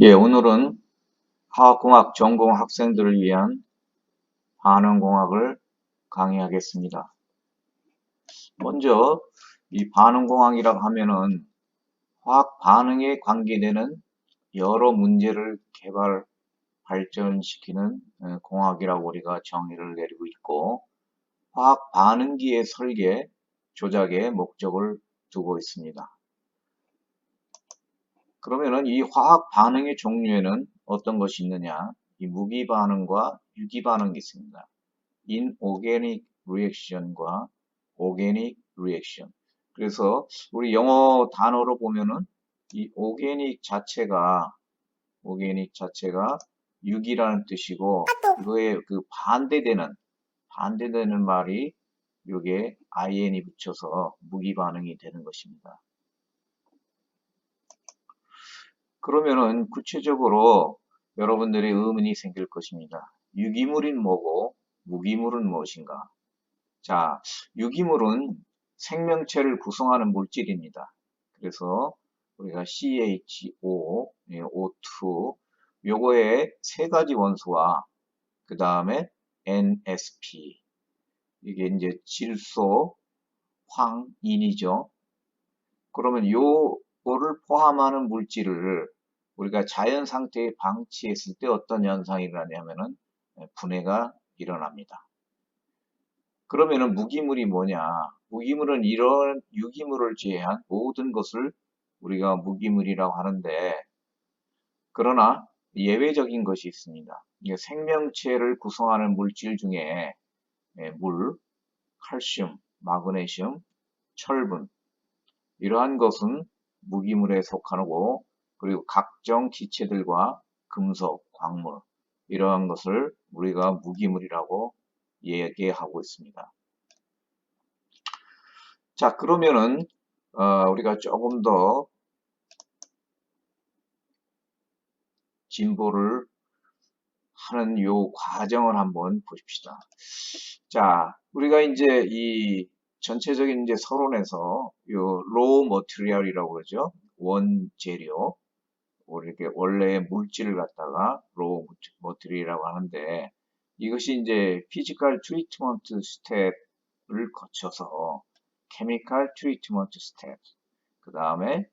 예, 오늘은 화학공학 전공 학생들을 위한 반응공학을 강의하겠습니다. 먼저 이 반응공학이라고 하면은 화학 반응에 관계되는 여러 문제를 개발 발전시키는 어, 공학이라고 우리가 정의를 내리고 있고 화학 반응기의 설계, 조작에 목적을 두고 있습니다. 그러면은 이 화학 반응의 종류에는 어떤 것이 있느냐? 이 무기 반응과 유기 반응이 있습니다. inorganic reaction과 organic reaction. 그래서 우리 영어 단어로 보면은 이 organic 자체가 organic 자체가 유기라는 뜻이고 그거에 그 반대되는 반대되는 말이 요게 in이 붙여서 무기 반응이 되는 것입니다. 그러면은 구체적으로 여러분들의 의문이 생길 것입니다. 유기물인 뭐고 무기물은 무엇인가? 자, 유기물은 생명체를 구성하는 물질입니다. 그래서 우리가 CHO, O2, 요거에 세 가지 원소와 그 다음에 NSP, 이게 이제 질소, 황, 인이죠. 그러면 요거를 포함하는 물질을 우리가 자연 상태에 방치했을 때 어떤 현상이 일어나냐면은 분해가 일어납니다. 그러면은 무기물이 뭐냐? 무기물은 이런 유기물을 제외한 모든 것을 우리가 무기물이라고 하는데 그러나 예외적인 것이 있습니다. 생명체를 구성하는 물질 중에 물, 칼슘, 마그네슘, 철분 이러한 것은 무기물에 속하고 그리고 각종 기체들과 금속, 광물 이러한 것을 우리가 무기물이라고 얘기하고 있습니다. 자 그러면은 어, 우리가 조금 더 진보를 하는 요 과정을 한번 보십시다. 자, 우리가 이제 이 전체적인 이제 서론에서 요 로우 머티리얼이라고 그러죠. 원재료. 이렇게 원래의 물질을 갖다가 로우 머티리얼이라고 하는데 이것이 이제 피지컬 트리트먼트 스텝을 거쳐서 케미컬 트리트먼트 스텝 그 다음에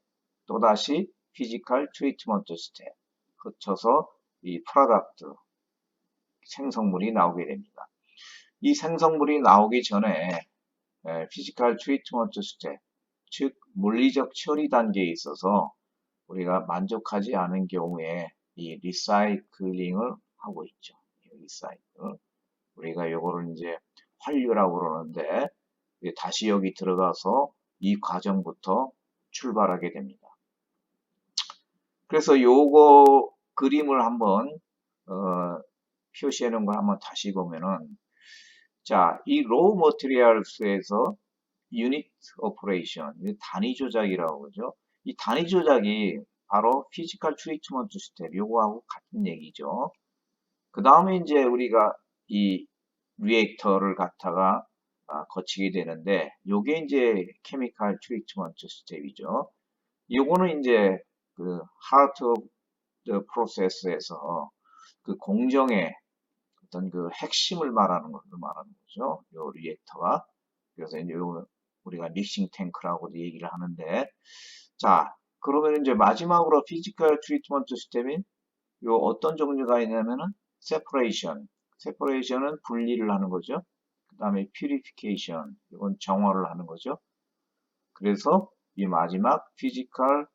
또다시 피지컬 트리트먼트 스텝 거쳐서 이 프로덕트 생성물이 나오게 됩니다. 이 생성물이 나오기 전에 피지컬 트리트먼트 스텝 즉 물리적 처리 단계에 있어서 우리가 만족하지 않은 경우에 이 리사이클링을 하고 있죠. 리사이클. 우리가 요거를 이제 환류라고 그러는데 다시 여기 들어가서 이 과정부터 출발하게 됩니다. 그래서 요거 그림을 한번 어, 표시해 놓은 걸 한번 다시 보면은 자, 이 로우 머티리얼스에서 유닛 오퍼레이션, 단위 조작이라고 그러죠. 이 단위 조작이 바로 피지컬 트리트먼트 스텝 요거하고 같은 얘기죠. 그 다음에 이제 우리가 이 리액터를 갖다가 아, 거치게 되는데 요게 이제 케미컬 트리트먼트 스텝이죠. 요거는 이제 그 하트 오브 프로세스에서 그 공정의 어떤 그 핵심을 말하는 것을 말하는 거죠. 요 리액터가. 그래서 이제 요 우리가 믹싱 탱크라고도 얘기를 하는데 자 그러면 이제 마지막으로 피지컬 트리트먼트 시스템인 요 어떤 종류가 있냐면은 세퍼레이션 세퍼레이션은 분리를 하는 거죠. 그 다음에 퓨리피케이션 이건 정화를 하는 거죠. 그래서 이 마지막 피지컬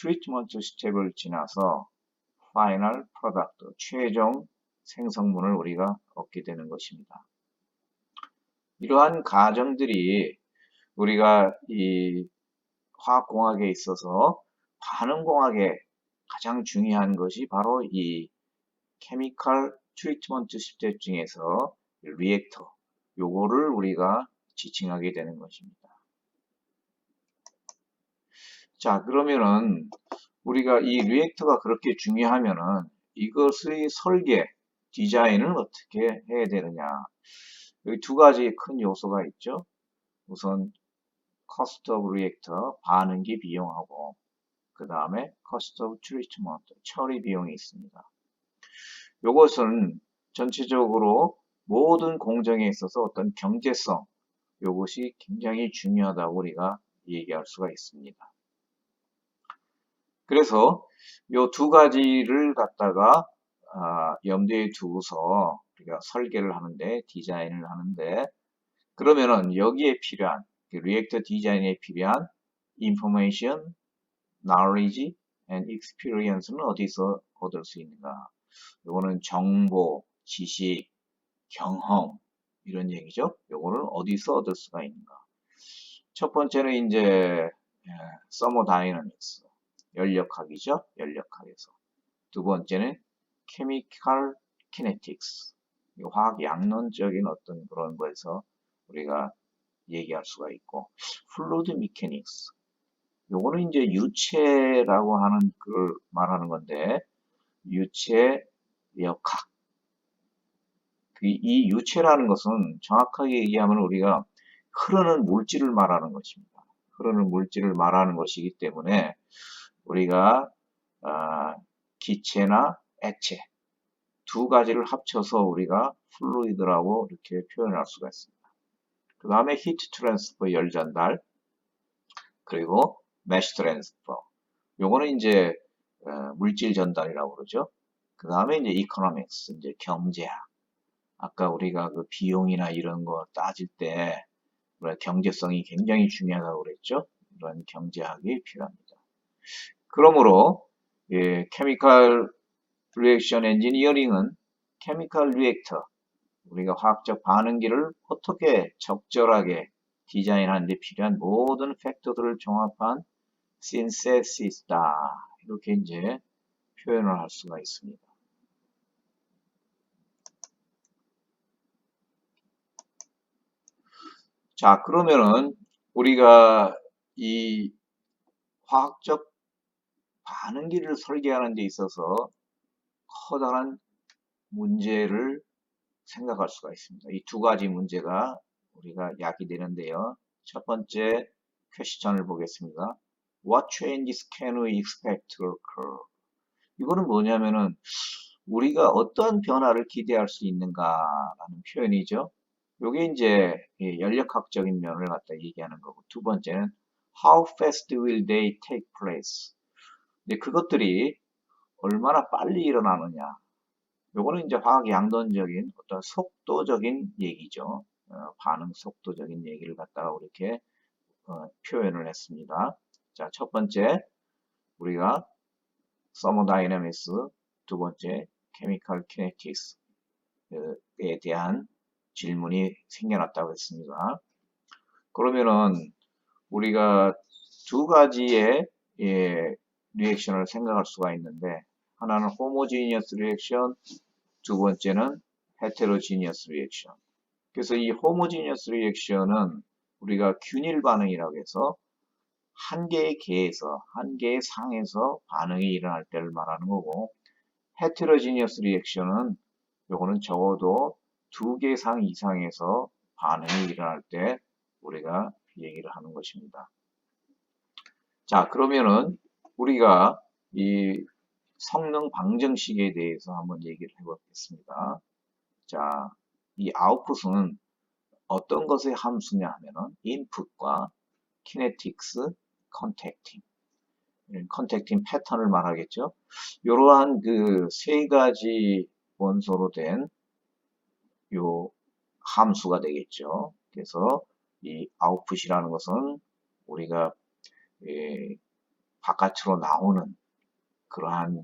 트리트먼트 스텝을 지나서 파이널 프로덕트 최종 생성문을 우리가 얻게 되는 것입니다. 이러한 과정들이 우리가 이 화학공학에 있어서 반응공학에 가장 중요한 것이 바로 이 케미컬 트리트먼트 스텝 중에서 리액터 요거를 우리가 지칭하게 되는 것입니다. 자 그러면은 우리가 이 리액터가 그렇게 중요하면은 이것의 설계 디자인을 어떻게 해야 되느냐 여기 두 가지 큰 요소가 있죠. 우선 cost of reactor 반응기 비용하고 그 다음에 cost of treatment, 처리 비용이 있습니다. 요것은 전체적으로 모든 공정에 있어서 어떤 경제성, 요것이 굉장히 중요하다고 우리가 얘기할 수가 있습니다. 그래서 요두 가지를 갖다가 아, 염두에 두고서 우리가 설계를 하는데 디자인을 하는데 그러면은 여기에 필요한 그 리액터 디자인에 필요한 information, knowledge and experience는 어디서 얻을 수 있는가? 이거는 정보, 지식, 경험 이런 얘기죠. 요거를 어디서 얻을 수가 있는가? 첫 번째는 이제 서모다이너믹스 연력학이죠. 연력학에서 두 번째는 케미칼 키네틱스 화학 양론적인 어떤 그런 거에서 우리가 얘기할 수가 있고 플루드 미케닉스 요거는 이제 유체라고 하는 걸 말하는 건데 유체 역학 그이 유체라는 것은 정확하게 얘기하면 우리가 흐르는 물질을 말하는 것입니다. 흐르는 물질을 말하는 것이기 때문에 우리가 아, 기체나 액체 두 가지를 합쳐서 우리가 플루이드라고 이렇게 표현할 수가 있습니다. 그 다음에 히트 트랜스퍼 열 전달 그리고 메쉬 트랜스퍼 요거는 이제 어, 물질 전달이라고 그러죠. 그 다음에 이제 이코노믹스 이제 경제학 아까 우리가 그 비용이나 이런 거 따질 때 경제성이 굉장히 중요하다고 그랬죠. 이런 경제학이 필요합니다. 그러므로 예, 케미칼 리액션 엔지니어링은 케미칼 리액터 우리가 화학적 반응기를 어떻게 적절하게 디자인하는 데 필요한 모든 팩터들을 종합한 신세시스다 이렇게 이제 표현을 할 수가 있습니다. 자 그러면은 우리가 이 화학적 반응기를 설계하는 데 있어서 커다란 문제를 생각할 수가 있습니다. 이 두 가지 문제가 우리가 야기되는데요. 첫 번째 퀘스천을 보겠습니다. What changes can we expect to occur? 이거는 뭐냐면은 우리가 어떤 변화를 기대할 수 있는가라는 표현이죠. 요게 이제 연력학적인 면을 갖다 얘기하는 거고 두 번째는 How fast will they take place? 근데 그것들이 얼마나 빨리 일어나느냐. 요거는 이제 화학 양론적인 어떤 속도적인 얘기죠. 어, 반응 속도적인 얘기를 갖다가 이렇게 어, 표현을 했습니다. 자, 첫 번째 우리가 서모다이내미스, 두 번째 케미컬 키네틱스에 대한 질문이 생겨났다고 했습니다. 그러면은 우리가 두 가지의 예, 리액션을 생각할 수가 있는데 하나는 호모지니어스 리액션, 두 번째는 헤테로지니어스 리액션. 그래서 이 호모지니어스 리액션은 우리가 균일 반응이라고 해서 한 개의 개에서 한 개의 상에서 반응이 일어날 때를 말하는 거고 헤테로지니어스 리액션은 요거는 적어도 두 개 상 이상에서 반응이 일어날 때 우리가 얘기를 하는 것입니다. 자 그러면은 우리가 이 성능 방정식에 대해서 한번 얘기를 해보겠습니다. 자, 이 아웃풋은 어떤 것의 함수냐 하면은 input과 kinetics, contacting, 컨택팅 패턴을 말하겠죠. 이러한 그 세 가지 원소로 된 요 함수가 되겠죠. 그래서 이 아웃풋이라는 것은 우리가 예, 바깥으로 나오는 그러한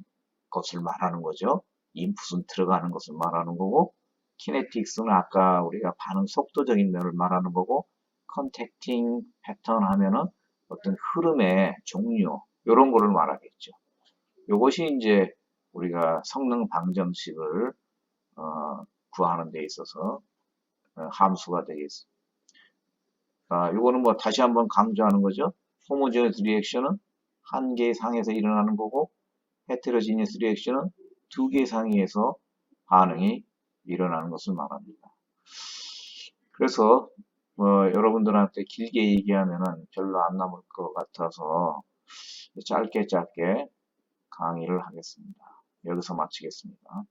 것을 말하는 거죠. 인풋은 들어가는 것을 말하는 거고 키네틱스는 아까 우리가 반응 속도적인 면을 말하는 거고 컨택팅 패턴 하면은 어떤 흐름의 종류 이런 거를 말하겠죠. 이것이 이제 우리가 성능 방정식을 어, 구하는 데 있어서 어, 함수가 되겠습니다. 아, 이거는 뭐 다시 한번 강조하는 거죠. 호모제너스 리액션은 한 개의 상에서 일어나는 거고 헤테로지니스 리액션은 두 개의 상에서 반응이 일어나는 것을 말합니다. 그래서 뭐 여러분들한테 길게 얘기하면은 별로 안 남을 것 같아서 짧게 짧게 강의를 하겠습니다. 여기서 마치겠습니다.